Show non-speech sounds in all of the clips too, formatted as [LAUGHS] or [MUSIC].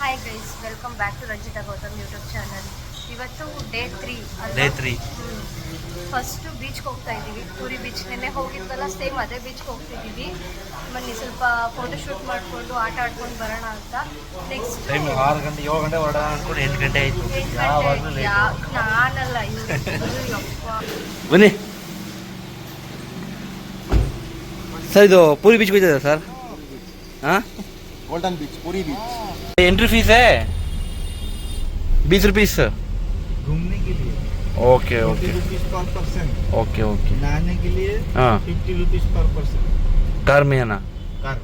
Hi guys welcome back to Ranjitha Gautam YouTube channel ಇವತ್ತು day three day three first ಬೀಚ್ಗೆ ಹೋಗ್ತಾ ಇದ್ದೀವಿ. Puri beach ನೆನ್ನೆ ಹೋಗಿದ್ವಲ್ಲ same ಅದೇ ಬೀಚ್ಗೆ ಹೋಗ್ತಿದ್ದೀವಿ. ಬನ್ನಿ ಸ್ವಲ್ಪ ಫೋಟೋ ಶೂಟ್ ಮಾಡಿಕೊಂಡು ಆಟ ಆಡ್ಕೊಂಡು ಬರೋಣ ಅಂತ. ನೆಕ್ಸ್ಟ್ ಟೈಮ್ ಆರು ಗಂಟೆ ಏಳು ಗಂಟೆ ಹೊರಡೋಣ ಅಂದ್ಕೊಂಡು ಎಂಟು ಗಂಟೆ ಆಯ್ತು. ನಾನಲ್ಲ ಇವ್ರು ಬನ್ನಿ. ಸರ್ ಇದು ಪೂರಿ ಬೀಚ್ ಹೋಯ್ತದೆ ಸರ್? ಹಾಂ? गोल्डन बीच पूरी बीच एंट्री फीस है बीस रुपीस घूमने के लिए okay forty okay rupees per person okay okay नहाने के लिए हाँ fifty rupees per person car में है ना car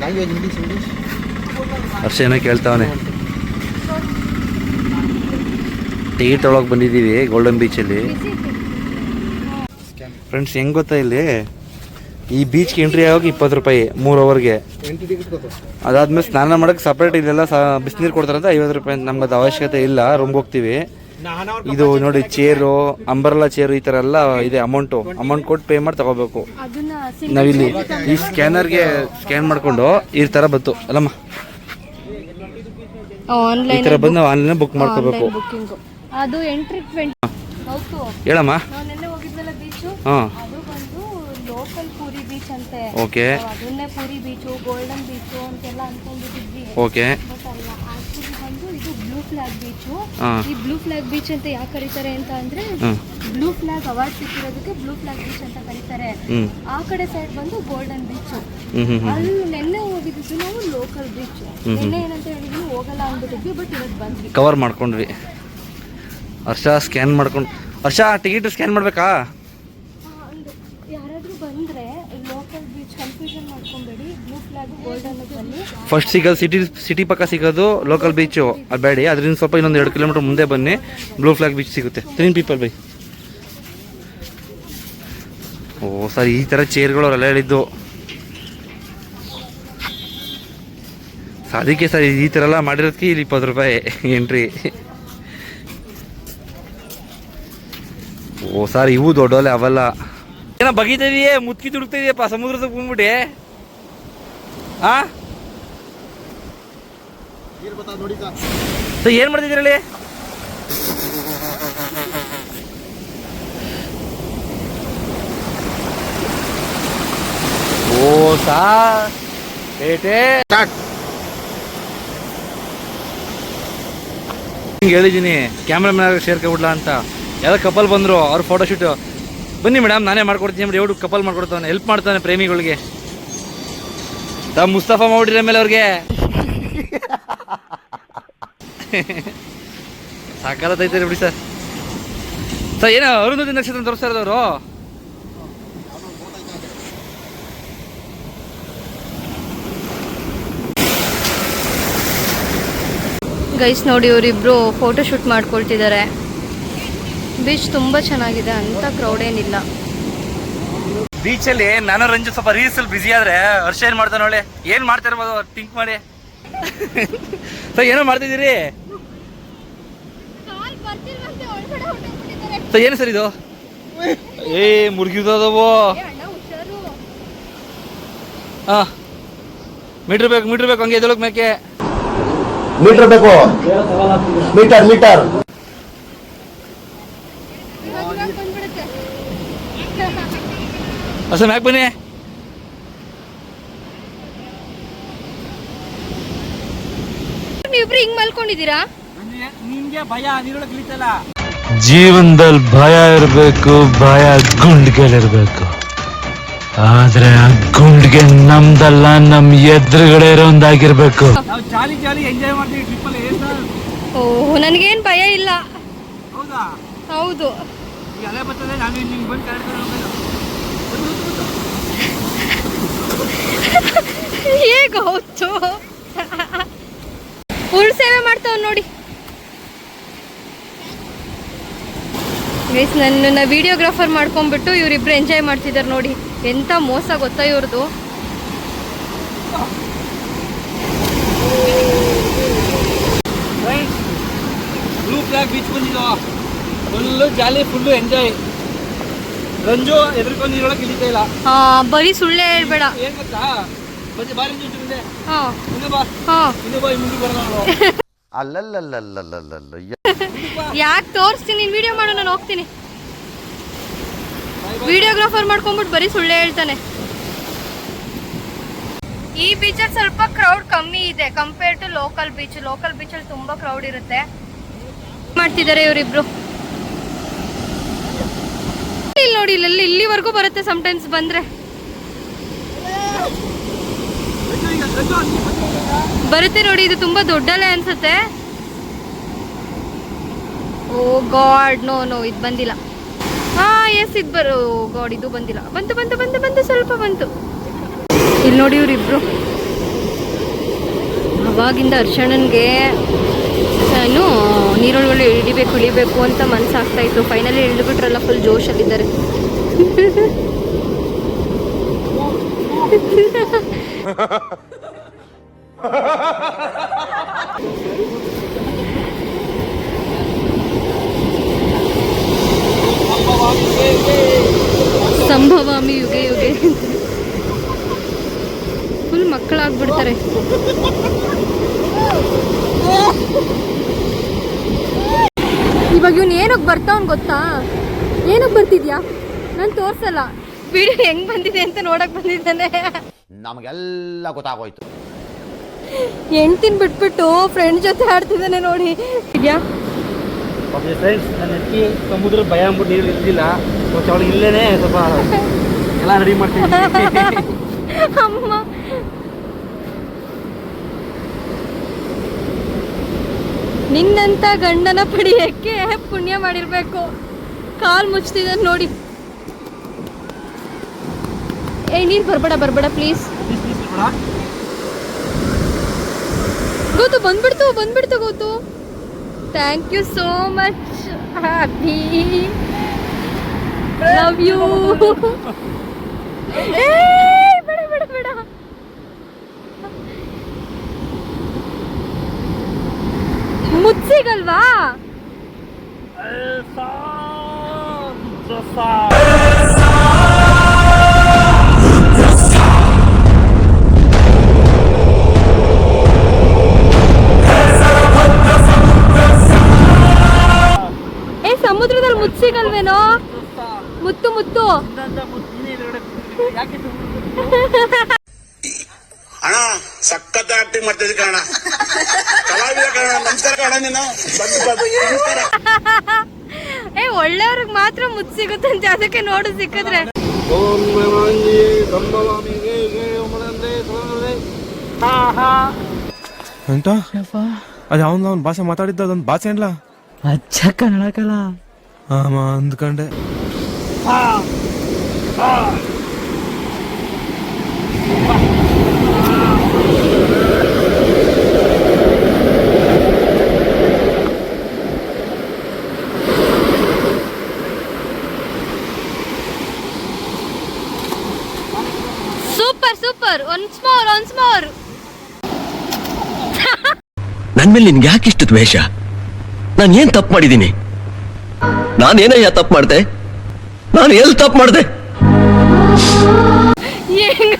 language English English Harsha ಏನೋ ಕೇಳ್ತಾವನೆ ಟಿಕೆಟ್ ಒಳಗೆ ಬಂದಿದ್ದೀವಿ ಗೋಲ್ಡನ್ ಬೀಚಲ್ಲಿ ಫ್ರೆಂಡ್ಸ್ ಹೆಂಗ್ ಗೊತ್ತಾ ಇಲ್ಲಿ ಈ ಬೀಚ್ಗೆ ಎಂಟ್ರಿ ಆಗೋಗಿ ಇಪ್ಪತ್ತು ರೂಪಾಯಿ ಮೂರು ಅವರ್ಗೆ ಅದಾದ್ಮೇಲೆ ಸ್ನಾನ ಮಾಡೋಕ್ಕೆ ಸಪ್ರೇಟ್ ಇದೆಲ್ಲ ಬಿಸಿನೀರು ಕೊಡ್ತಾರಂತ ಐವತ್ತು ರೂಪಾಯಿ ಅಂತ ನಮ್ಗೆ ಅದು ಅವಶ್ಯಕತೆ ಇಲ್ಲ ರೂಮ್ಗೆ ಹೋಗ್ತೀವಿ. ಇದು ನೋಡಿ ಚೇರು ಅಂಬರ್ಲಾ ಚೇರು ಈ ಥರ ಎಲ್ಲ ಇದೆ ಅಮೌಂಟು ಅಮೌಂಟ್ ಕೊಟ್ಟು ಪೇ ಮಾಡಿ ತಗೋಬೇಕು. ನಾವಿಲ್ಲಿ ಈ ಸ್ಕ್ಯಾನರ್ಗೆ ಸ್ಕ್ಯಾನ್ ಮಾಡಿಕೊಂಡು ಈ ಥರ ಬಂತು ಅಲ್ಲಮ್ಮ? ಈ ಥರ ಬಂದು ನಾವು ಆನ್ಲೈನ್ ಬುಕ್ ಮಾಡ್ಕೋಬೇಕು. ಹೇಳಮ್ಮ? ಹಾಂ. ಲೋಕಲ್ ಪೂರಿ ಬೀಚ್ ಅಂತೆ. ಓಕೆ ನಾವು ಅದನ್ನೇ ಪೂರಿ ಬೀಚು ಗೋಲ್ಡನ್ ಬೀಚು ಅಂತೆಲ್ಲ ಅನ್ಕೊಂಡಿದ್ವಿ. ಓಕೆ ಬಟ್ ಅಲ್ಲ ಆಕ್ಚುಲಿ ಬಂದು ಇದು ಬ್ಲೂ ಫ್ಲಾಗ್ ಬೀಚು ಹಾಂ. ಈ ಬ್ಲೂ ಫ್ಲಾಗ್ ಬೀಚ್ ಅಂತ ಯಾಕೆ ಕರೀತಾರೆ ಅಂತ ಅಂದ್ರೆ ಹ್ಮ್. ಬ್ಲೂ ಫ್ಲಾಗ್ ಅವಾರ್ಡ್ ಸಿಕ್ಕಿರೋದಕ್ಕೆ ಬ್ಲೂ ಫ್ಲಾಗ್ ಬೀಚ್ ಅಂತ ಕರೀತಾರೆ. ಆ ಕಡೆ ಸೈಡ್ ಬಂದು ಗೋಲ್ಡನ್ ಬೀಚ್ ಅಲ್ಲಿ ನೆನ್ನೆ ಹೋಗಿದ್ದು ನಾವು ಲೋಕಲ್ ಬೀಚ್ ಹ್ಮ್. ನೆನ್ನೆ ಏನಂತ ಹೇಳಿದ್ವಿ ಹೋಗಲ್ಲ ಅಂದ್ಬಿಟ್ಟಿದ್ವಿ ಬಟ್ ಇವತ್ತು ಬಂದ್ವಿ. ಕವರ್ ಮಾಡ್ಕೊಂಡ್ವಿ. ಹರ್ಷ ಸ್ಕ್ಯಾನ್ ಮಾಡ್ಕೊಂಡು ಹರ್ಷ ಟಿಕೆಟ್ ಸ್ಕ್ಯಾನ್ ಮಾಡಬೇಕಾ ಆ, ಅಂದ್ರೆ ಯಾರಾದ್ರೂ ಬಂದ್ರೆ ಲೋಕಲ್ ಬೀಚ್ ಕನ್ಫ್ಯೂಷನ್ ಮಾಡ್ಕೊಂಬೇಡಿ ಬ್ಲೂ ಫ್ಲಾಗ್ ಗೋಲ್ಡನ್ ಬನ್ನಿ ಫಸ್ಟ್ ಸಿಗೋದು ಸಿಟಿ ಸಿಟಿ ಪಕ್ಕ ಸಿಗೋದು ಲೋಕಲ್ ಬೀಚು ಅದು ಬೇಡಿ. ಅದರಿಂದ ಸ್ವಲ್ಪ ಇನ್ನೊಂದು ಎರಡು ಕಿಲೋಮೀಟರ್ ಮುಂದೆ ಬನ್ನಿ. ಬ್ಲೂ ಫ್ಲಾಗ್ ಬೀಚ್ ಸಿಗುತ್ತೆ. Three people bye. ಓ, ಸರ್, ಈ ಥರ ಚೇರ್ಗಳು ಅವರೆಲ್ಲ ಹೇಳಿದ್ದು ಅದಕ್ಕೆ ಸರ್, ಈ ಥರ ಎಲ್ಲ ಮಾಡಿರೋದಕ್ಕೆ ಇಲ್ಲಿ ಇಪ್ಪತ್ತು ರೂಪಾಯಿ ಎಂಟ್ರಿ ಓ, ಸರ್, ಇವು ದೊಡ್ಡೋಲೆ ಅವೆಲ್ಲ. ಏನೋ ಬಗೀತಿದೆಯೇ ಮುತ್ಕಿ ತುಡುಕ್ತಿದೆಯಪ್ಪ ಸಮುದ್ರದ ಬಂದ್ಬಿಟ್ಟು. ಹಾ ಏನ್ ಮಾಡ್ತಿದ್ದೀರಲ್ಲಿ ಓ ಸಾ ಏಟೇ. ಹೇಳಿದಿನಿ ಹೇಳಿದ್ದೀನಿ ಕ್ಯಾಮ್ರಾಮನ್ ಶೇರ್ ಬಿಡ್ಲಾ ಅಂತ. ಎಲ್ಲ ಕಪಲ್ ಬಂದ್ರು, ಅವ್ರ ಫೋಟೋಶೂಟ್ ಬನ್ನಿ ಮೇಡಮ್ ನಾನೇ ಮಾಡ್ಕೊಡ್ತೀನಿ ಮೇಡಮ್ ಎರಡು ಕಪಲ್ ಮಾಡ್ಕೊಡ್ತಾನೆ ಹೆಲ್ಪ್ ಮಾಡ್ತಾನೆ ಪ್ರೇಮಿಗಳಿಗೆ. ತಾ ಮುಸ್ತಫಾ ಮಾಡಿರ ಮೇಲೆ ಅವ್ರಿಗೆ. ಸಾಕಾಲತ್ತೈತೆ ಬಿಡಿ ಸರ್. ಸರ್, ಏನೋ ಅರುಂಧತಿ ನಕ್ಷತ್ರ ತೋರಿಸ್ತಾ ಇರೋದವರು ಗೈಸ್ ನೋಡಿ ಇವರಿಬ್ರು ಫೋಟೋ ಶೂಟ್ ಮಾಡ್ಕೊಳ್ತಿದ್ದಾರೆ. ಬೀಚ್ ತುಂಬ ಚೆನ್ನಾಗಿದೆ, ಅಂತ ಕ್ರೌಡ್ ಏನಿಲ್ಲ. ಬೀಚಲ್ಲಿ ನಾನು ರಂಜು ಸ್ವಲ್ಪ ರೀಲ್ಸಲ್ಲಿ ಬಿಸಿ ಆದ್ರೆ ವರ್ಷ ಏನ್ ಮಾಡ್ತಾನೆ ನೋಡಿ ಏನ್ ಮಾಡ್ತಾ ಥಿಂಕ್ ಮಾಡಿ. ಸೊ ಏನೋ ಮಾಡ್ತಿದ್ದೀರಿ? ಸೊ ಏನು ಸರ್ ಇದು? ಏ ಮುರುಗಿದದವು. ಹಾ. ಮೀಟರ್ ಬೇಕು ಮೀಟರ್ ಬೇಕು ಹಂಗೆ ಎದಳಕ್ ಮೇಕೆ. ಮೀಟರ್ ಬೇಕು. Metre metre. ಸರ್ ಮ್ಯಾಕ್ ಬನ್ನಿ ನೀವಿಬ್ರು ಹಿಂಗ್ ಮಲ್ಕೊಂಡಿದ್ದೀರಾ? ನಿಮ್ಗೆ ಭಯ ನೀರೊಳಗೆ ಇಳಿತಲ್ಲ. ಜೀವನದಲ್ಲಿ ಭಯ ಇರಬೇಕು ಭಯ ಗುಂಡ್ಗೆಲಿರ್ಬೇಕು ಆದ್ರೆ ಆ ಗುಂಡ್ಗೆ ನಮ್ದಲ್ಲ ನಮ್ ಎದುರುಗಡೆ ಇರೋಂದಾಗಿರ್ಬೇಕು. ನಾವು ಜಾಲಿ ಜಾಲಿ ಎಂಜಾಯ್ ಮಾಡ್ತೀವಿ ಟ್ರಿಪ್ಪಲ್ಲಿ ಏನ್ ಸರ್? ಓ ನನಗೇನು ಭಯ ಇಲ್ಲ. ಹೌದಾ? ಹೌದು. ಈಗ ಅದೇ ಬರ್ತದೆ ನಾನು ನಿಮ್ಗೆ ಬಂದು ಕರೆಕ್ಟ್ ಹೇಗೆ ಹೌದು ಉಳ್ ಸೇವೆ ಮಾಡ್ತಾವ್ ನೋಡಿ. ಗೈಸ್ ನನ್ನನ್ನು ವಿಡಿಯೋಗ್ರಾಫರ್ ಮಾಡ್ಕೊಂಡ್ಬಿಟ್ಟು ಇವರಿಬ್ರು ಎಂಜಾಯ್ ಮಾಡ್ತಿದ್ದಾರೆ ನೋಡಿ. ಎಂಥ ಮೋಸ ಗೊತ್ತಾ ಇವ್ರದ್ದು ಬ್ಲೂ ಬೀಚ್ ಬಂದಿದ್ದು full jolly full enjoy Ranju ಎದ್ರಕೊಂಡು ನೀರೊಳಗೆ ಇಳಿತಾ ಇಲ್ಲ. ಬರೀ ಸುಳ್ಳೇ ಹೇಳ್ಬೇಡ. ಏನ್ ಗೊತ್ತಾ? ಬನ್ನಿ ಬಾರಿ ಮುಂಚೆ ಮುಂದೆ ಹಾಂ. ಮುಂದೆ ಬಾ. ಹಾಂ. ಮುಂದೆ ಬಾ ಮುಂದೆ ಬರೋಣ ಅಲ್ಲಲ್ಲಲ್ಲಲ್ಲಲ್ಲಲ್ಲ ಯಾಕೆ ತೋರಿಸ್ತೀನಿ ನೀನು ವಿಡಿಯೋ ಮಾಡು ನಾನು ಹೋಗ್ತೀನಿ ವಿಡಿಯೋಗ್ರಾಫರ್ ಮಾಡ್ಕೊಂಬಿಟ್ಟು ಬರೀ ಸುಳ್ಳೇ ಹೇಳ್ತಾನೆ ಈ ಬೀಚಲ್ಲಿ ಸ್ವಲ್ಪ ಕ್ರೌಡ್ ಕಮ್ಮಿ ಇದೆ compare to local beach local ಬೀಚಲ್ಲಿ ತುಂಬಾ ಕ್ರೌಡ್ ಇರುತ್ತೆ ಮಾಡ್ತಿದ್ದಾರೆ ಇವರಿಬ್ರು ಇಲ್ಲಿ ನೋಡಿ ಇಲ್ಲೆಲ್ಲ ಇಲ್ಲಿವರೆಗೂ ಬರುತ್ತೆ ಸಮಟೈಮ್ಸ್ ಬಂದ್ರೆ. ಬರುತ್ತೆ ನೋಡಿ, ಇದು ತುಂಬಾ ದೊಡ್ಡಲೇ ಅನ್ಸುತ್ತೆ. ಓ ಗಾಡ್, ನೋ ನೋ, ಇದು ಬಂದಿಲ್ಲ. ಹಾ ಎಸ್ ಇದು ಬರೋ ಗಾಡ್, ಇದು ಬಂದಿಲ್ಲ. ಬಂತು ಬಂತು ಬಂತು ಬಂತು, ಸ್ವಲ್ಪ ಬಂತು. ಇಲ್ಲಿ ನೋಡಿ ಇವ್ರಿಬ್ರು. ಅವಾಗಿಂದ ಅರ್ಶಣನ್ಗೆ ಏನು ನೀರೊಳಗಡೆ ಇಳಿಬೇಕು ಇಳಿಬೇಕು ಅಂತ ಮನ್ಸಾಗ್ತಾ ಇತ್ತು. ಫೈನಲಿ ಇಳಿದ್ಬಿಟ್ರಲ್ಲ ಫುಲ್ ಜೋಶಲ್ಲಿದ್ದಾರೆ [LAUGHS] ಸಂಭವಾಮಿ ಯುಗೆ ಯುಗೆ ಫುಲ್ ಮಕ್ಕಳಾಗ್ಬಿಡ್ತಾರೆ ಇವಾಗ ಇವ್ನು ಬರ್ತಾವ್ ಗೊತ್ತಾ? ಏನಕ್ಕೆ ಬರ್ತಿದ್ಯಾ? ನಾನು ತೋರ್ಸಲ್ಲ. ವಿಡಿಯೋ ಹೆಂಗ್ ಬಂದಿದೆ ಅಂತ ನೋಡಕ್ ಬಂದಿದ್ದಾನೆ. ನಮಗೆಲ್ಲ ಗೊತ್ತಾಗೋಯ್ತು. ಹೆಂಡ್ತಿನ್ ಬಿಟ್ಬಿಟ್ಟು ಫ್ರೆಂಡ್ ಜೊತೆ ಆಡ್ತಿದ್ದಾನೆ ನೋಡಿ. ಇದ್ಯಾ? ಓಕೆ ಫ್ರೆಂಡ್ಸ್ ನನ್ನ ಸಮುದ್ರ ಭಯ ಅಂದ್ಬಿಟ್ಟು ನೀರು ಇರ್ಲಿಲ್ಲ. ಇಲ್ಲೇನೆ ಸ್ವಲ್ಪ ಎಲ್ಲ ರೆಡಿ ಮಾಡ್ತೀನಿ [LAUGHS] ಅಮ್ಮ ನಿನ್ನಂತ ಗಂಡನ ಪಡಿಯಕ್ಕೆ ಪುಣ್ಯ ಮಾಡಿರ್ಬೇಕು. ಕಾಲ್ ಮುಚ್ತಿದ ನೋಡಿ. ಏ, ನೀರ್ ಬರ್ಬೇಡ ಬರ್ಬೇಡ ಪ್ಲೀಸ್ ಗೊತ್ತು ಬಂದ್ಬಿಡ್ತು ಬಂದ್ಬಿಡ್ತು ಗೊತ್ತು thank you so much happy love you ಬೇಡ ಬೇಡ ಬೇಡ. ಮುಚ್ಚಿಗಲ್ವಾ ಏ ಸಮುದ್ರದಲ್ಲಿ ಮುಚ್ಚಿಗಲ್ವೇನೋ? ಮುತ್ತು ಮುತ್ತು? [LAUGHS] ಅಣ್ಣ ಸಖತ್ ಆಕ್ಟಿಂಗ್ ಮಾಡ್ತಿದ್ದೆ ಕಣ ಕಲಾವಿದ ಕಣ ನಮಸ್ಕಾರ ಕಣ ನೀನು. ನಮಸ್ಕಾರ. ಏ ಒಳ್ಳೆಯವ್ರಿಗೆ ಮಾತ್ರ ಮುದ್ದು ಸಿಗುತ್ತಂತೆ ಅದಕ್ಕೆ ನೋಡು ಸಿಕ್ಕಿದ್ರೆ. ಓಂ ಸಂಭವಾಮಿ ಗೇ ಗೇ ಹಾ ಹಾ ಅದು ಅವನು ಅವ್ನ ಭಾಷೆ ಮಾತಾಡಿದ್ದ ಅದೊಂದು ಭಾಷೆ ಏನ್ಲ? ಅಚ್ಚ ಕನ್ನಡಕಲ್ಲ ಕಲ. ಆಮ ಅಂದ್ಕಂಡೆ. Super super once more once more ನನ್ ಮೇಲೆ ನಿನ್ಗೆ ಯಾಕೆ ಇಷ್ಟು ದ್ವೇಷ? ನಾನು ಏನ್ ತಪ್ಪು ಮಾಡಿದ್ದೀನಿ ನಾನೇನಯ್ಯ ತಪ್ಪು ಮಾಡ್ದೆ? ನಾನು ಎಲ್ಲಿ ತಪ್ಪು ಮಾಡ್ದೆ?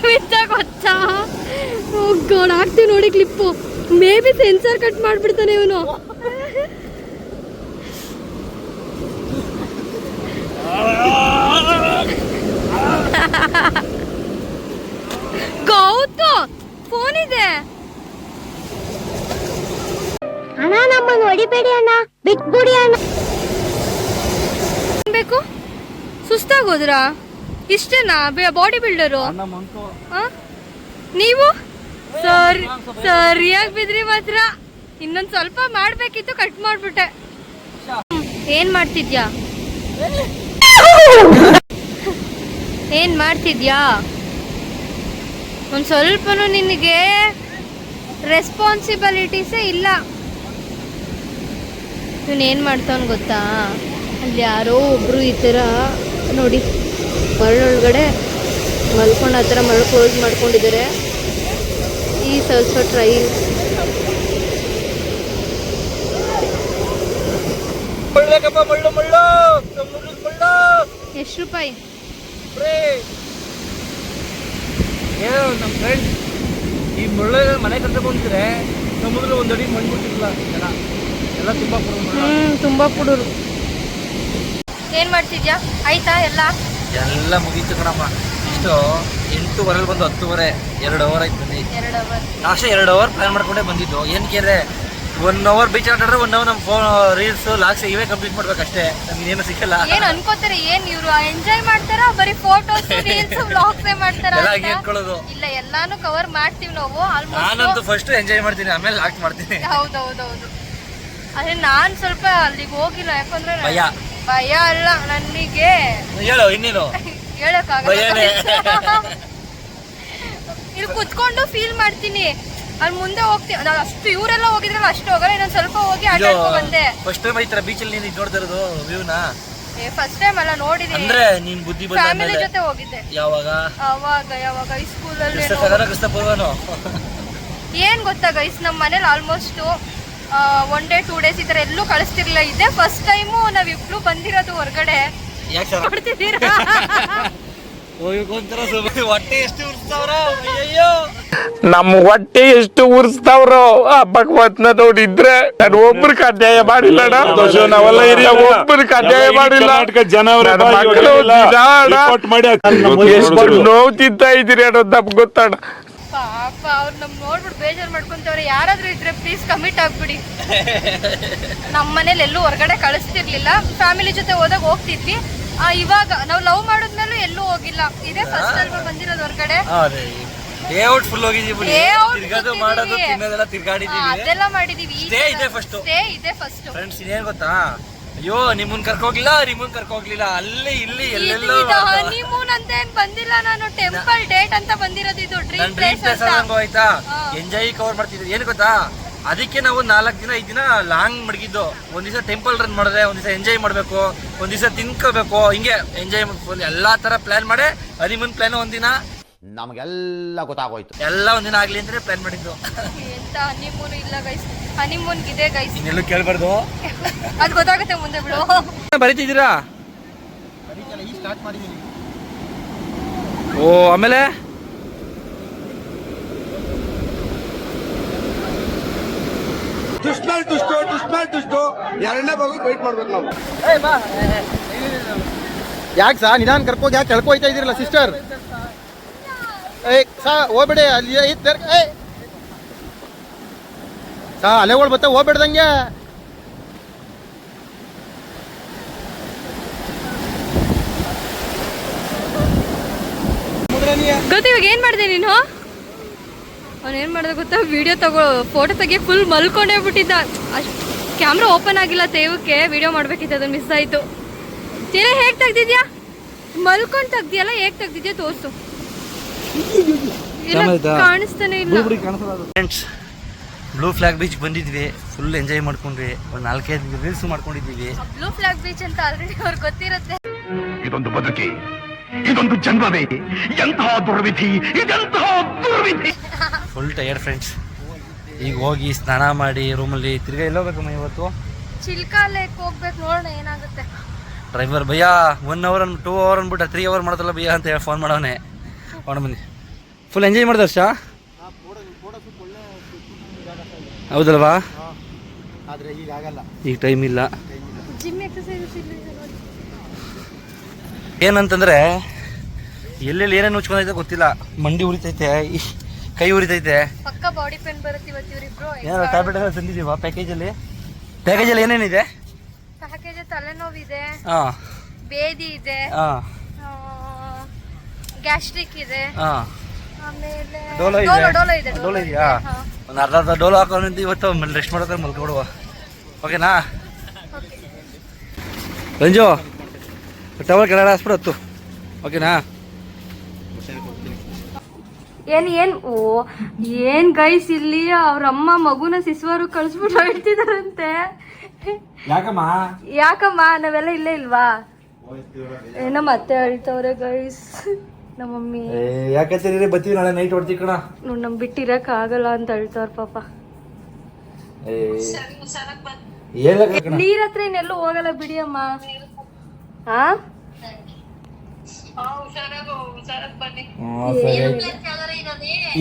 ಬಿದ್ದ ಗೊತ್ತಾ? ಗೋಡ್ ಹಾಕ್ತೀವಿ ನೋಡಿ clip may be censor cut ಮಾಡ್ಬಿಡ್ತಾನೆ ಇವನು. [LAUGHS] ಗೌತು ಫೋನ್ ಇದೆ. ಅಣ್ಣ ನಮ್ಮನ್ನು ಹೊಡಿಬೇಡಿ ಅಣ್ಣ. ಬಿಟ್ಬಿಡಿ ಅಣ್ಣ. ಬೇಕು? ಸುಸ್ತಾಗೋದ್ರಾ? ಇಷ್ಟೇನಾ? ಬಾಡಿ ಬಿಲ್ಡರು ನೀವು? ಸರಿ ಸರಿಯಾಗಿ ಬಿದ್ರಿ ಮಾತ್ರ. ಇನ್ನೊಂದ್ ಸ್ವಲ್ಪ ಮಾಡ್ಬೇಕಿತ್ತು ಕಟ್ ಮಾಡ್ಬಿಟ್ಟೆ. ಏನ್ ಮಾಡ್ತಿದ್ಯಾ? ಏನ್ ಮಾಡ್ತಿದ್ಯಾ? ಒಂದ್ ಸ್ವಲ್ಪನೂ ನಿನಗೆ ರೆಸ್ಪಾನ್ಸಿಬಿಲಿಟೀಸೇ ಇಲ್ಲ. ಏನು ಮಾಡ್ತಾವನು ಗೊತ್ತಾ? ಅಲ್ಲಿ ಯಾರೋ ಒಬ್ಬರು ಈ ಥರ ನೋಡಿ ಮರಳೊಳಗಡೆ ಮಲ್ಕೊಂಡು ಆ ಥರ ಮರಳು ಕ್ಲೋಸ್ ಮಾಡ್ಕೊಂಡಿದ್ದಾರೆ. ಈ ಸ್ವಲ್ಪ ಟ್ರೈ ಎಷ್ಟು ರೂಪಾಯಿ? ಏನೋ ನಮ್ಮ ಫ್ರೆಂಡ್ ಈ ಮುಳ್ಳ ಮನೆ ಕಟ್ಟಕೊಂತಿದ್ರೆ ಸಮುದ್ರ ಒಂದು ಅಡಿ ಮಣ್ಣು ಬಿಟ್ಟಿಲ್ಲ ಜನ? ಎಲ್ಲ ತುಂಬಾ ಹ್ಮ್ ತುಂಬಾ ಕೊಡೋರು ಏನ್ ಮಾಡ್ತಿದ್ಯಾ? ಆಯ್ತಾ ಎಲ್ಲ? ಎಲ್ಲ ಮುಗೀತು ಕಣಮ್ಮ ಇಷ್ಟು ಎಂಟೂವರೆಗೆ ಬಂದು ಹತ್ತುವರೆ ಎರಡು ಅವರ್ ಆಯ್ತು ಬನ್ನಿ. ಎರಡು ಅವರ್ ಲಾಸ್ಟ್ ಎರಡು ಅವರ್ ಪ್ಲಾನ್ ಮಾಡ್ಕೊಂಡೇ ಬಂದಿದ್ದು. ಏನ್ ಅಂದರೆ ಒನ್ ಅವರ್ ಬೀಚ್ ಆಟಾಡ್ರೆ ಒನ್ ಅವರ್ ನಮ್ ಫೋನ್ ರೀಲ್ಸ್ ಲಾಕ್ಸ್ ಇವೇ ಕಂಪ್ಲೀಟ್ ಮಾಡ್ಬೇಕಷ್ಟೇ. ನಮ್ಗೆ ಏನು ಸಿಕ್ಕಲ್ಲ. ಏನ್ ಅನ್ಕೋತಾರೆ? ಏನ್ ಇವ್ರು ಎಂಜಾಯ್ ಮಾಡ್ತಾರ? ಬರೀ ಫೋಟೋಸ್ ರೀಲ್ಸ್ ವ್ಲಾಗ್ಸ್ ಮಾಡ್ತಾರ ಎಲ್ಲ ಅಂತ? ಹಾಗೆ ಇಟ್ಕೊಳ್ಳೋದು ಇಲ್ಲ ಎಲ್ಲಾನು ಕವರ್ ಮಾಡ್ತೀವಿ ನಾವು. ನಾನಂತೂ ಫಸ್ಟ್ ಎಂಜಾಯ್ ಮಾಡ್ತೀನಿ ಆಮೇಲೆ ಲಾಕ್ ಮಾಡ್ತೀನಿ. ಹೌದೌದೌದು. ಅದೇ ನಾನ್ ಸ್ವಲ್ಪ ಅಲ್ಲಿಗೆ ಹೋಗಿಲ್ಲ ಯಾಕಂದ್ರೆ ಭಯ. ಭಯ ಅಲ್ಲ ನನಗೆ ಹೇಳು ಇನ್ನೇನು? [LAUGHS] ಹೇಳಕ್ಕಾಗ ಹೇಳಕ್ಕಾಗಲ್ಲ [LAUGHS] ಇಲ್ಲಿ ಕುತ್ಕೊಂಡು ಫೀಲ್ ಮಾಡ್ತೀನಿ. ಅಲ್ಲಿ ಮುಂದೆ ಹೋಗ್ತೀನಿ. ನಾನು ಅಷ್ಟು ಇವರೆಲ್ಲ ಹೋಗಿದ್ರಲ್ಲ ಅಷ್ಟು ಹೋಗಲ್ಲ ಇನ್ನೊಂದು ಸ್ವಲ್ಪ ಹೋಗಿ ಆಟ ಆಡ್ಕೊ ಬಂದೆ. ಫಸ್ಟ್ ಟೈಮ್ ಈ ತರ ಬೀಚಲ್ಲಿ ನೀನು ಇದ್ ನೋಡ್ತಾ ಇರೋದು ವ್ಯೂನ ಫಸ್ಟ್ ಟೈಮ್ ಅಲ್ಲ ನೋಡಿದೀನಿ. ಅಂದ್ರೆ ನೀನ್ ಬುದ್ಧಿ ಬಂದ ಫ್ಯಾಮಿಲಿ ಮೇಲೆ ಜೊತೆ ಹೋಗಿದ್ದೆ. ಯಾವಾಗ? ಅವಾಗ ಯಾವಾಗ? ಈ ಸ್ಕೂಲಲ್ಲಿ ಕ್ರಿಸ್ತ ಪೂರ್ವನು? ಏನ್ ಗೊತ್ತಾ ಗೈಸ್ ನಮ್ಮ ಮನೇಲಿ almost one day two days ಈ ತರ ಎಲ್ಲೂ ಕಳಿಸ್ತಿರ್ಲಿಲ್ಲ. ಇದೇ ಫಸ್ಟ್ ಟೈಮು ನಾವಿಬ್ರು ಬಂದಿರೋದು ಹೊರಗಡೆ. ನೋಡ್ತಿದ್ದೀರಾ? [LAUGHS] ಹೊಟ್ಟೆ ಎಷ್ಟು ಉರ್ಸ್ತಾವ್ರ? ಅಯ್ಯಯ್ಯೋ. ನಮ್ಮ ಹೊಟ್ಟೆ ಎಷ್ಟು ಉರ್ಸ್ತಾವ್ರೋ ಆ ಭಗವತ್ನ ನೋಡಿದ್ರೆ ನಾನು ಒಬ್ರಿಗೆ ಅನ್ಯಾಯ ಮಾಡಿಲ್ಲ ನಾವೆಲ್ಲ ಹಿರಿಯ ಒಬ್ರಿಗೆ ಅನ್ಯಾಯ ಮಾಡಿಲ್ಲ. ಮಕ್ಕಳು ನೋವು ತಿಂತಾ ಇದೀರಿ ಅನ್ನೋದು ನಮ್ಗೆ ಗೊತ್ತಣ್ಣ. ಪಾಪ ಅವ್ರು ನಮ್ ನೋಡ್ಬಿಟ್ಟು ಬೇಜಾರ್ ಮಾಡ್ಕೊಂತವ್ರೆ. ಯಾರಾದ್ರೂ ಇದ್ರೆ ಪ್ಲೀಸ್ ಕಮಿಟ್ ಆಗ್ಬಿಡಿ. ನಮ್ಮ ಮನೇಲಿ ಎಲ್ಲೂ ಹೊರಗಡೆ ಕಳಿಸ್ತಿರ್ಲಿಲ್ಲ. ಫ್ಯಾಮಿಲಿ ಜೊತೆ ಹೋದಾಗ ಹೋಗ್ತಿದ್ವಿ. ಆ, ಇವಾಗ ನಾವು ಲವ್ ಮಾಡಿದ್ಮೇಲೂ ಎಲ್ಲೂ ಹೋಗಿಲ್ಲ. ಇದೇ ಫಸ್ಟ್ ಅಲ್ವಾ ಬಂದಿರೋದು ಹೊರಗಡೆ. ಅದೇ. ಡೇ ಔಟ್ ಫುಲ್ ಹೋಗಿದೀವಿ ಬಿಡಿ. Day out ತಿರ್ಗೋದು ಕೂತಿದೀವಿ. ಮಾಡೋದು ತಿನ್ನೋದೆಲ್ಲ ತಿರ್ಗಾಡಿದೀವಿ ಅದೆಲ್ಲ ಮಾಡಿದೀವಿ. Stay ಇದೆ ಫಸ್ಟ್ ಸ್ಟೇ ಇದೆ ಫಸ್ಟ್ ಫ್ರೆಂಡ್ಸ್ ಇನ್ನೇನ್ ಗೊತ್ತಾ? ಅಯ್ಯೋ ನಿಮ್ಮನ್ ಕರ್ಕೋಗ್ಲಿಲ್ಲ ನಿಮ್ಮನ್ ಕರ್ಕೋಗ್ಲಿಲ್ಲ. ಅಲ್ಲಿ ಇಲ್ಲಿ ಎಲ್ಲೆಲ್ಲೋ ಹನಿಮೂನ್ ಅಂತ ಏನ್ ಬಂದಿಲ್ಲ ನಾನು ಟೆಂಪಲ್ ಡೇಟ್ ಅಂತ ಬಂದಿರೋದು ಇದು ಡ್ರೀಮ್ ಪ್ಲೇಸ್ ಎಂಜಾಯ್ ಕವರ್ ಮಾಡ್ತಿದ್ವಿ ಏನ್ ಗೊತ್ತಾ? ಅದಕ್ಕೆ ನಾವು ನಾಲ್ಕು ದಿನ ಐದು ದಿನ ಲಾಂಗ್ ಮಡಗಿದ್ದು. ಒಂದ್ ದಿವಸ ಟೆಂಪಲ್ ರನ್ ಮಾಡಿದ್ರೆ ಒಂದ್ ದಿವಸ ಎಂಜಾಯ್ ಮಾಡ್ಬೇಕು ಒಂದ್ ದಿವಸ ತಿನ್ಕೋಬೇಕು ಹಿಂಗೆ ಎಂಜಾಯ್ ಎಲ್ಲಾ ತರ ಪ್ಲಾನ್ ಮಾಡಿ ಹನಿಮೂನ್ ಪ್ಲಾನ್ ಒಂದಿನ. ನಮಗೆಲ್ಲ ಗೊತ್ತಾಗೋಯ್ತು. ಎಲ್ಲ ಒಂದಿನ ಆಗ್ಲಿ ಅಂದ್ರೆ ಪ್ಲಾನ್ ಮಾಡಿದ್ರು ಎಂತ ಹನಿಮೂನ್ ಇಲ್ಲ ಗೈಸ್ ಹನಿಮೂನ್ ಇದೆ ಗೈಸ್ ಇನ್ನೆಲ್ಲೂ ಕೇಳ್ಬಾರ್ದು. ಅದ್ ಗೊತ್ತಾಗುತ್ತೆ ಮುಂದೆ ಬಿಡು. ಬರೀತಿದ್ದೀರಾ? ಓ ಆಮೇಲೆ? ದುಷ್ಟ ದುಷ್ಟ ದುಷ್ಟ ದುಷ್ಟ. ಎರಡನೇ ಬಗ್ಗೆ ವೇಟ್ ಮಾಡ್ಬೇಕು ನಾವು. ಯಾಕೆ ಸಾ? ನಿಧಾನ ಕರ್ಕೋಗಿ ಯಾಕೆ ಕಳ್ಕೊಯ್ತಾ ಇದೀರಲ್ಲ ಸಿಸ್ಟರ್ ಏ ಸಾ, ಹೋಗ್ಬೇಡಿ, ಅಲ್ಲಿ ಸಾ, ಅಲೆಗಳು ಬತ್ತ ಹೋಗ್ಬೇಡ್ದಂಗೆ. ಗೊತ್ತ ಇವಾಗ ಏನ್ ಮಾಡಿದೆ ನೀನು? ಅವ್ನು ಏನ್ ಮಾಡ್ದೆ ಗೊತ್ತಾ? ವಿಡಿಯೋ ತಗೋ ಫೋಟೋ ತೆಗಿ ಫುಲ್ ಮಲ್ಕೊಂಡೇ ಬಿಟ್ಟಿದ್ದ. ಕ್ಯಾಮ್ರಾ ಓಪನ್ ಆಗಿಲ್ಲ ತೇವಕ್ಕೆ ವಿಡಿಯೋ ಮಾಡ್ಬೇಕಿತ್ತು ಅದನ್ನ ಮಿಸ್ ಆಯ್ತು. ತಿರ ಹೇಗ್ ತೆಗ್ದಿದ್ಯಾ? ಮಲ್ಕೊಂಡ್ ತೆಗ್ದಿಯಲ್ಲ, ಹೇಗ್ ತೆಗ್ದಿದ್ಯಾ, ತೋರ್ಸು. ಫ್ರೆಂಡ್ಸ್ ಬ್ಲೂ ಫ್ಲಾಗ್ ಬೀಚ್ ಬಂದಿದ್ವಿ. ಫುಲ್ ಎಂಜಾಯ್ ಮಾಡ್ಕೊಂಡ್ವಿ. ಒಂದು ನಾಲ್ಕೈದು ರೀಲ್ಸ್ ಮಾಡ್ಕೊಂಡಿದ್ದೀವಿ. ಬ್ಲೂ ಫ್ಲಾಗ್ ಬೀಚ್ ಅಂತ ಆಲ್ರೆಡಿ ಅವ್ರಿಗೆ ಗೊತ್ತಿರುತ್ತೆ. ಇದೊಂದು ಬದುಕಿ? ಇದೊಂದು ಜನ್ಮವೇ? ಎಂತಹ ದುರ್ವಿಧಿ? ಇದೆಂತಹ ದುರ್ವಿಧಿ? ಫುಲ್ ಟಯರ್ಡ್ ಫ್ರೆಂಡ್ಸ್ ಈಗ ಹೋಗಿ ಸ್ನಾನ ಮಾಡಿ ರೂಮಲ್ಲಿ ತಿರ್ಗಾ ಎಲ್ಲ ಹೋಗ್ಬೇಕಮ್ಮ ಇವತ್ತು? ಚಿಲ್ಕಾ ಲೇಕ್ ಹೋಗ್ಬೇಕು ನೋಡೋಣ ಏನಾಗುತ್ತೆ. Driver bhaiya one hour and two hour ಅಂದ್ಬಿಟ್ಟು ತ್ರೀ ಅವರ್ ಮಾಡೋದಲ್ಲ ಭಯ್ಯ ಅಂತ ಹೇಳಿ ಫೋನ್ ಮಾಡವನೆ. ಮಾಡೋಣ ಬನ್ನಿ ಫುಲ್ ಎಂಜಾಯ್ ಮಾಡಿದ ವರ್ಷ? ಹೌದಲ್ವಾ? ಆದ್ರೆ ಈಗ ಆಗಲ್ಲ. ಈಗ ಟೈಮ್ ಇಲ್ಲ. ಏನಂತಂದರೆ ಎಲ್ಲೆಲ್ಲಿ ಏನೇನು ಉಚ್ಕೊಂಡೈತೆ ಗೊತ್ತಿಲ್ಲ. ಮಂಡಿ ಉರಿತೈತೆ ಕೈ ಉರಿತೈತೆ. ಪಕ್ಕಾ ಬಾಡಿ ಪೇನ್ ಬರುತ್ತೆ ಇವತ್ತು ಇವರಿಬ್ರು ಏನಾದ್ರು ಟ್ಯಾಬ್ಲೆಟ್ ಎಲ್ಲ ತಂದಿದ್ದೀವಾ ಪ್ಯಾಕೇಜಲ್ಲಿ ಪ್ಯಾಕೇಜಲ್ಲಿ ಏನೇನಿದೆ? ಪ್ಯಾಕೇಜ್ ತಲೆನೋವಿದೆ ಹಾಂ. ಬೇದಿ ಇದೆ. ಹಾಂ. ಗ್ಯಾಸ್ಟ್ರಿಕ್ ಇದೆ. ಆಮೇಲೆ ಡೋಲೋ ಇದೆ. ಡೋಲೋ ಇದೆ ಡೋಲೋ ಇದೆಯಾ. ಒಂದು ಅರ್ಧ ಅರ್ಧ ಡೋಲೋ ಹಾಕೊಂಡು ಇವತ್ತು ರೆಸ್ಟ್ ಮಾಡೋದ್ರೆ ಮಲ್ಕೊಡುವ ಓಕೆನಾ? ರಂಜು ಟವರ್ ಕೆಳಗಡೆ ಹಾಸ್ಬಿಡು ಹತ್ತು. ಓಕೆನಾ? ಏನ್ ಏನ್ ಓ ಏನ್ ಗೈಸ್ ಇಲ್ಲಿ? ಅವ್ರ ಅಮ್ಮ ಮಗುನ ಸಿಸುವರು ಕಳ್ಸ್ಬಿಟ್ಟು ಹೇಳ್ತಿದಾರಂತೆ. ಯಾಕಮ್ಮ? ಯಾಕಮ್ಮ? ನಾವೆಲ್ಲ ಇಲ್ಲೇ ಇಲ್ವಾ? ಏನೋ ಮತ್ತೆ ಹೇಳ್ತವ್ರೆ ಗೈಸ್ ನಮ್ಮ ಮಮ್ಮಿ. ಯಾಕಂತ ಬತ್ತೀವಿ ನಾಳೆ ನೈಟ್ ಹೊಡ್ತೀವಿ ಕಣ. ನೋಡ್ ನಮ್ ಬಿಟ್ಟಿರಕ್ ಆಗಲ್ಲ ಅಂತ ಹೇಳ್ತವ್ರ ಪಾಪ. ನೀರ್ ಹತ್ರ ಇನ್ನೆಲ್ಲೂ ಹೋಗಲ್ಲ ಬಿಡಿ ಅಮ್ಮ ಹಾ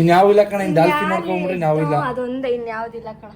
ಇನ್ಯಾವ ಇಲ್ಲ ಕಣ ಇನ್ ಜಾಸ್ತಿ ನೋಡ್ಕೊಂಡ್ಬಿಟ್ರೆ ಇನ್ಯಾವ್ ಇಲ್ಲ ಅದೊಂದೇ ಇನ್ಯಾವ್ದಿಲ್ಲ ಕಣ.